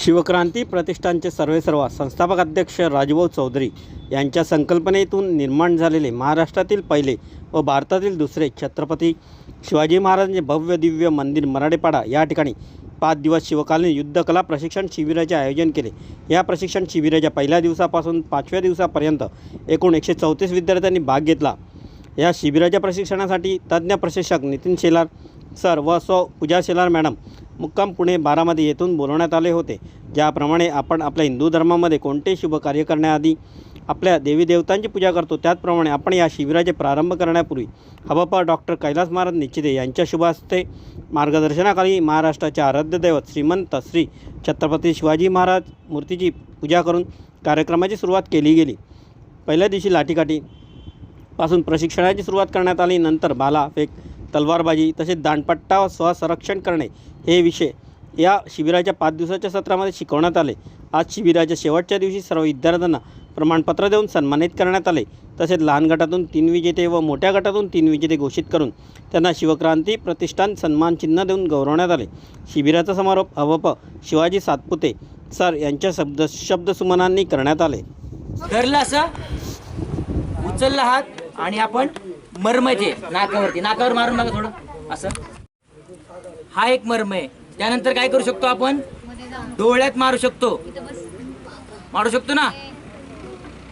शिवक्रांती प्रतिष्ठानचे सर्वेसर्वा संस्थापक अध्यक्ष राजभाऊ चौधरी यांच्या संकल्पनेतून निर्माण झालेले महाराष्ट्रातील पहिले व भारतातील दुसरे छत्रपती शिवाजी महाराजांचे भव्य दिव्य मंदिर मराठेपाडा या ठिकाणी पाच दिवस शिवकालीन युद्धकला प्रशिक्षण शिबिराचे आयोजन केले. या प्रशिक्षण शिबिराच्या पहिल्या दिवसापासून पाचव्या दिवसापर्यंत एकूण एकशे चौतीस विद्यार्थ्यांनी भाग घेतला. या शिबिराच्या प्रशिक्षणासाठी तज्ज्ञ प्रशिक्षक नितीन शेलार सर व सौ पूजा शेलार मॅडम मुक्काम पुणे बारामती येथून बोलवण्यात आले होते. ज्याप्रमाणे आपण आपल्या हिंदू धर्मामध्ये कोणते शुभ कार्य करण्याआधी आपल्या देवी देवतांची पूजा करतो त्याचप्रमाणे आपण या शिबिराचे प्रारंभ करण्यापूर्वी हबापा डॉक्टर कैलास महाराज निश्चिते यांच्या शुभ हस्ते मार्गदर्शनाखाली महाराष्ट्राचे आराध्य दैवत श्रीमंत श्री छत्रपती शिवाजी महाराज मूर्तीची पूजा करून कार्यक्रमाची सुरुवात केली गेली. पहिल्या दिवशी लाठीकाठी पासून प्रशिक्षणाची सुरुवात करण्यात आली. नंतर भाला फेक तलवारबाजी तसेच दांडपट्टा व स्वसंरक्षण करणे हे विषय या शिबिराच्या पाच दिवसाच्या सत्रामध्ये शिकवण्यात आले. आज शिबिराच्या शेवटच्या दिवशी सर्व विद्यार्थ्यांना प्रमाणपत्र देऊन सन्मानित करण्यात आले. तसेच लहान गटातून तीन विजेते व मोठ्या गटातून तीन विजेते घोषित करून त्यांना शिवक्रांती प्रतिष्ठान सन्मान चिन्ह देऊन गौरवण्यात आले. शिबिराचा समारोप अवप शिवाजी सातपुते सर यांच्या शब्द शब्दसुमनांनी करण्यात आले. धरला असं उचलला हात आणि आपण मरमायचे नाकावरती. नाकावर मारून बघा थोडं असं. हा एक मर्म आहे त्यानंतर काय करू शकतो आपण? डोळ्यात मारू शकतो. मारू शकतो ना?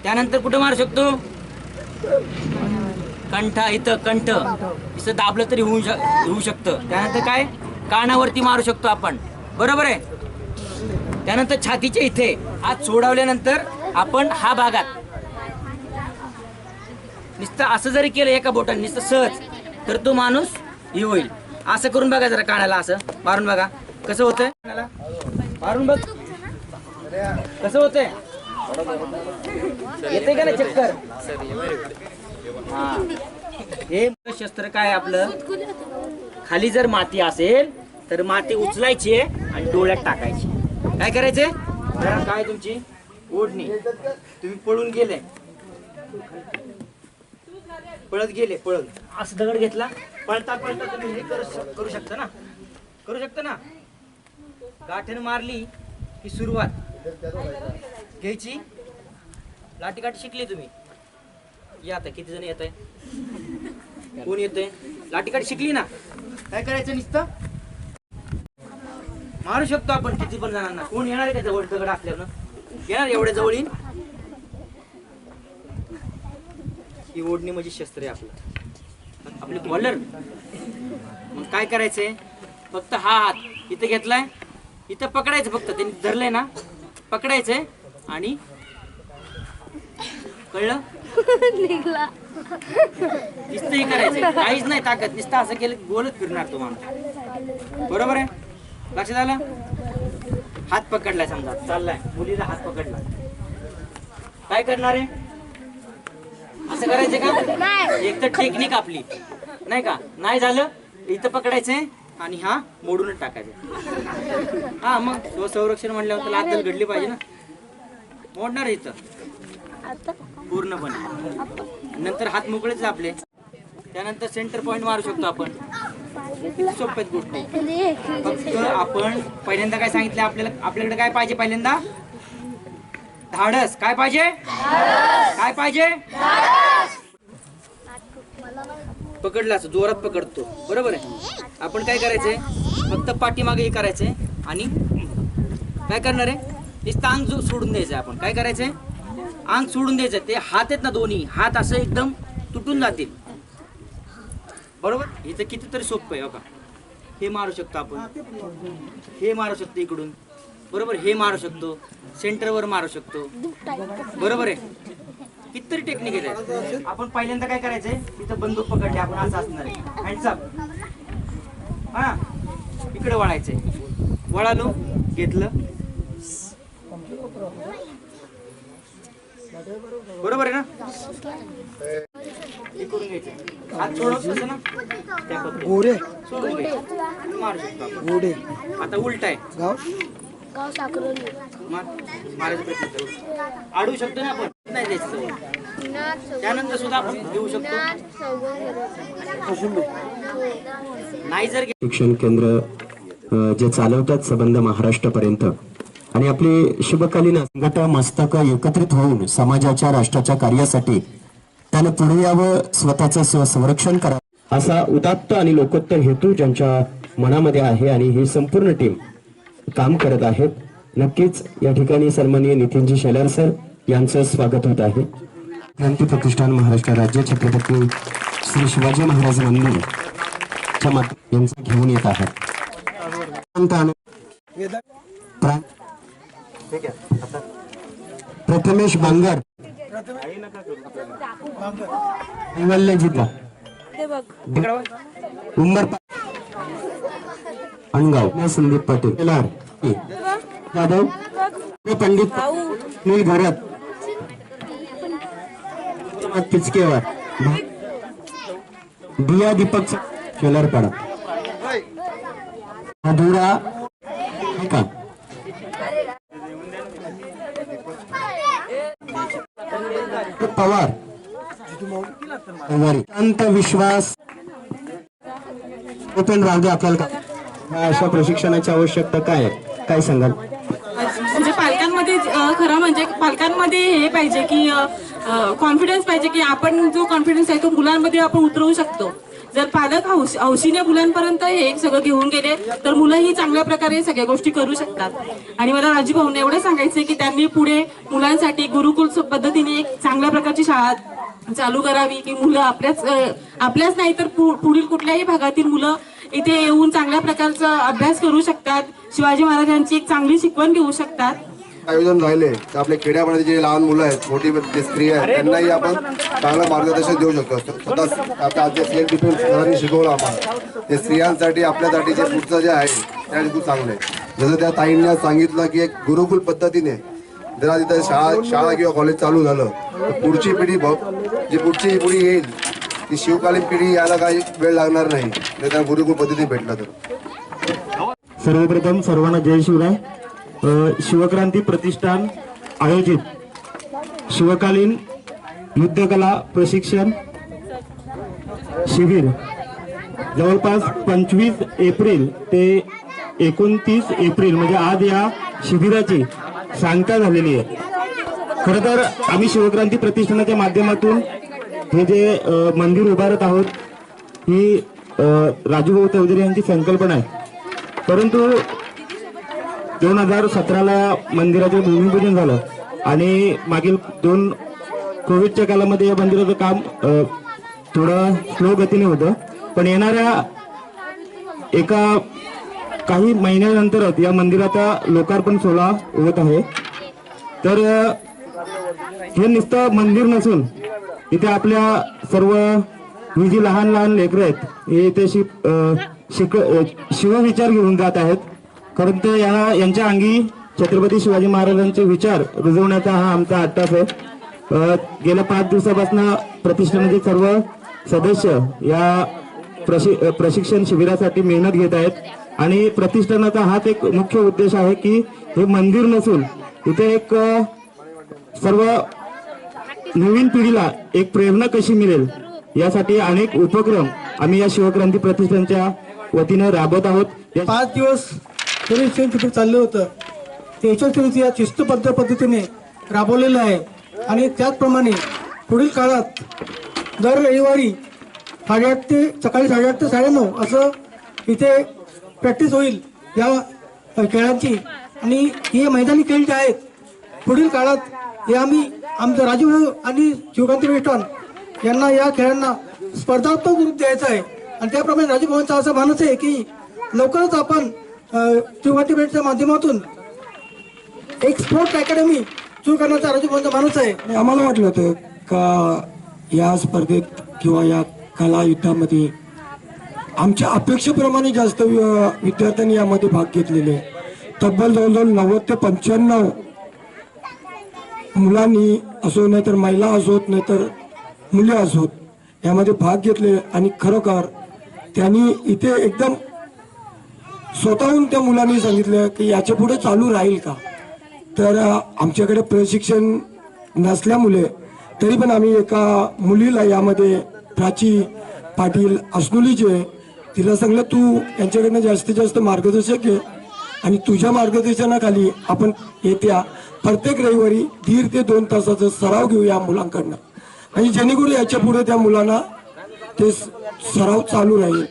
त्यानंतर कुठं मारू शकतो? कंठा इथं कंठ. इथं दाबलं तरी होऊ शक होऊ शकतं. त्यानंतर काय? कानावरती मारू शकतो आपण. बरोबर आहे? त्यानंतर छातीच्या इथे. हात सोडवल्यानंतर आपण हा भागात नुसतं असं जरी केलं एका बोटाने नुसतं सहज तर तो माणूस हे होईल. असं करून बघा जरा कानाला असं. मारून बघा. कसं होतंय? कानाला? मारून बघ. कसं होतंय? येते का ना चक्कर? हा. हे शस्त्र काय आपलं? खाली जर माती असेल तर माती उचलायची आणि डोळ्यात टाकायची. काय करायचे काय तुमची? ओढणी. तुम्ही पळून गेले. पळत गेले पळत. असं दगड घेतला. पळता पळता तुम्ही हे करू शक- करू शकता ना? करू शकता ना? गाठण मारली की सुरुवात. घ्यायची? लाठी काठी शिकली तुम्ही. या आता किती जण येत आहे कोण येतंय? लाठी काठी शिकली ना? काय करायचं नुसतं? मारू शकतो आपण किती पण जणांना. कोण येणार आहे का जवळ दगड असल्यानं येणार एवढ्या जवळ येईन ही ओढणी म्हणजे शस्त्र आहे आपलं. आपले बॉलर मग काय करायचंय? फक्त हा हात इथं घेतलाय. इथं पकडायचं फक्त. त्यांनी धरलंय ना. पकडायचंय. आणि कळलं? निघला. नुसतंही करायचंय. काहीच नाही ताकद. नुसतं असं केलं गोलच फिरणार तो माणूस. बरोबर आहे? लक्षात आलं? हात पकडलाय समजा. चाललाय. मुलीला हात पकडला. काय करणार आहे? असं करायचं का? एक तर टेक्निक आपली. नाही का? नाही झालं इथं पकडायचंय आणि हा मोडूनच टाकायचं हा मग स्वसंरक्षण म्हणल्यावर त्याला आदल घडली पाहिजे ना. मोडणार इथं. पूर्णपणे. नंतर हात मोकळेच आपले. त्यानंतर सेंटर पॉइंट मारू शकतो आपण. सोप्यात गोष्टी फक्त आपण पहिल्यांदा काय सांगितलं आपल्याला आपल्याकडे काय पाहिजे पहिल्यांदा? धाडस. काय पाहिजे? काय पाहिजे? पकडला असं जोरात पकडतो. बरोबर आहे? आपण काय करायचंय? फक्त पाठीमागे हे करायचंय आणि काय करणार आहे? नुसतं अंग जो सोडून द्यायचं आपण. काय करायचंय? अंग सोडून द्यायचं ते हात आहेत ना दोन्ही. हात असं एकदम तुटून जातील. बरोबर? इथं कितीतरी सोपं आहे हो का? हे मारू शकतो आपण. हे मारू शकतो इकडून. बरोबर हे मारू शकतो. सेंटरवर मारू शकतो. बरोबर आहे? कितीतरी टेक्निक आहेत. आपण पहिल्यांदा काय करायचंय? इथं बंदूक पकडली आपण असं असणार आहे. हँडसअप हा? इकडे वळायचंय. वळालो घेतलं. बरोबर आहे ना? करून घ्यायचं हात ना? त्या पद्धतीने. सोडून घ्यायचं मारू शकतो आपण. आता उलट आहे. गाव? साखरवली मार मारायचा शकतो ना आपण? नाही द्यायचं त्यानंतर सुद्धा आपण घेऊ शकतो. नाही जर शिक्षण केंद्र जे चालवतात संबंध महाराष्ट्रापर्यंत आणि आपले शुभकालीन संघट मस्तक एकत्रित होऊन समाजाच्या राष्ट्राच्या कार्यासाठी त्यानं पुढे यावं स्वतःचं स्वसंरक्षण करावं असा उदात्त आणि लोकोत्तर हेतू ज्यांच्या मनामध्ये आहे आणि ही संपूर्ण टीम काम करत आहेत. नक्कीच या ठिकाणी सन्माननीय नितीनजी शेलार सर यांचं स्वागत होत आहे. क्रांती प्रतिष्ठान महाराष्ट्र राज्य छत्रपती श्री शिवाजी महाराज मंदिर यांचं घेऊन येत आहात प्रथमेश बांगर. जिल्हा उंबर अणगाव संदीप पाटील केलार जाधव पंडित नील घरात. पिचकेवर दिया दीपक शेलारपाडा मधुरा का? पवार. शांत विश्वास. ओपन राहू आपल्याला. का- अशा प्रशिक्षणाची आवश्यकता काय आहे? काय सांगाल? म्हणजे पालकांमध्ये खरं म्हणजे पालकांमध्ये हे पाहिजे की कॉन्फिडन्स पाहिजे की आपण जो कॉन्फिडन्स आहे तो मुलांमध्ये आपण उतरवू शकतो. जर पालक हौस हौशीने मुलांपर्यंत हे सगळं घेऊन गेले तर मुलंही चांगल्या प्रकारे सगळ्या गोष्टी करू शकतात. आणि मला राजू भाऊने एवढं सांगायचं की त्यांनी पुढे मुलांसाठी गुरुकुल पद्धतीने एक चांगल्या प्रकारची शाळा चालू करावी की मुलं आपल्याच आपल्याच नाही तर पुढील कुठल्याही भागातील मुलं इथे येऊन चांगल्या प्रकारचा अभ्यास करू शकतात. शिवाजी महाराजांची एक चांगली शिकवण घेऊ शकतात. आयोजन राहिले तर आपल्या खेड्यामध्ये जे लहान मुलं आहेत मोठी स्त्री स्त्रिया आहेत त्यांनाही आपण चांगलं मार्गदर्शन देऊ शकतो. स्वतः आता आज डिफेन्स सरांनी शिकवलं आपण ते स्त्रियांसाठी आपल्यासाठी जे पुढचं जे आहे त्या खूप चांगलं आहे. जसं त्या ताईंना सांगितलं की एक गुरुकुल पद्धतीने जरा तिथं शाळा शाळा किंवा कॉलेज चालू झालं. तर पुढची पिढी बघ जी पुढची पिढी येईल ती शिवकालीन पिढी यायला काही वेळ लागणार नाही. जर त्या गुरुकुल पद्धती भेटला तर. सर्वप्रथम सर्वांना जय शिवराय. शिवक्रांती प्रतिष्ठान आयोजित. शिवकालीन युद्धकला प्रशिक्षण शिबिर. जवळपास पंचवीस एप्रिल ते एकोणतीस एप्रिल म्हणजे आज या शिबिराची सांगता झालेली आहे. खरं तर आम्ही शिवक्रांती प्रतिष्ठानाच्या माध्यमातून हे जे मंदिर उभारत आहोत ही राजूभाऊ चौधरी यांची संकल्पना आहे. परंतु दोन हजार सतराला मंदिराचं भूमिपूजन झालं आणि मागील दोन कोविडच्या काळामध्ये या मंदिराचं काम थोडं स्लो गतीने होतं. पण येणाऱ्या एका काही महिन्यानंतरच या मंदिराचा लोकार्पण सोहळा होत आहे. तर हे नुसतं मंदिर नसून इथे आपल्या सर्व ही जी लहान लहान लेकरं आहेत हे इथे शिक शिक शिवविचार घेऊन जात आहेत. कारण ते या यांच्या अंगी छत्रपती शिवाजी महाराजांचे विचार रुजवण्याचा हा आमचा अट्टास आहे. गेल्या पाच दिवसापासून प्रतिष्ठानाचे सर्व सदस्य या प्रशि प्रशिक्षण शिबिरासाठी मेहनत घेत आहेत. आणि प्रतिष्ठानाचा हाच एक मुख्य उद्देश आहे की हे मंदिर नसून इथे एक सर्व नवीन पिढीला एक प्रेरणा कशी मिळेल यासाठी अनेक उपक्रम आम्ही या शिवक्रांती प्रतिष्ठानच्या वतीनं राबवत आहोत. पाच दिवस प्रशिक्षण शिबिर चाललं होतं. ते यशस्वीरित्या शिस्तबद्ध पद्धतीने राबवलेलं आहे. आणि त्याचप्रमाणे पुढील काळात दर रविवारी साडेआठ ते सकाळी साडेआठ ते साडेनऊ असं इथे प्रॅक्टिस होईल या खेळांची. आणि हे मैदानी खेळ जे आहेत पुढील काळात हे आम्ही आमचं राजीव आणि शिवकांती प्रतिष्ठान यांना या खेळांना स्पर्धात्मक रूप द्यायचं आहे. आणि त्याप्रमाणे राजू असं मानस आहे की लवकरच आपण शिवकांती बेटच्या माध्यमातून एक स्पोर्ट अकॅडमी सुरू करण्याचा राजू मानस आहे. आणि आम्हाला वाटलं होतं का या स्पर्धेत किंवा या कला युद्धामध्ये आमच्या अपेक्षेप्रमाणे जास्त वि- विद्यार्थ्यांनी यामध्ये भाग घेतलेले तब्बल जवळजवळ नव्वद ते पंच्याण्णव मुलांनी असो नाहीतर महिला असोत नाहीतर मुले असोत यामध्ये भाग घेतले आणि खरोखर त्यांनी इथे एकदम स्वतःहून त्या मुलांनी सांगितलं की याच्यापुढे चालू राहील का? तर आमच्याकडे प्रशिक्षण नसल्यामुळे तरी पण आम्ही एका मुलीला यामध्ये प्राची पाटील असनुलीचे तिला सांगलं तू यांच्याकडनं जास्तीत जास्त मार्गदर्शक घे आणि तुझ्या मार्गदर्शनाखाली आपण येत्या प्रत्येक रविवारी दीड ते दोन तासाचा सराव घेऊ या मुलांकडनं. आणि जेणेकरून याच्यापुढे त्या मुलांना ते सराव चालू राहील.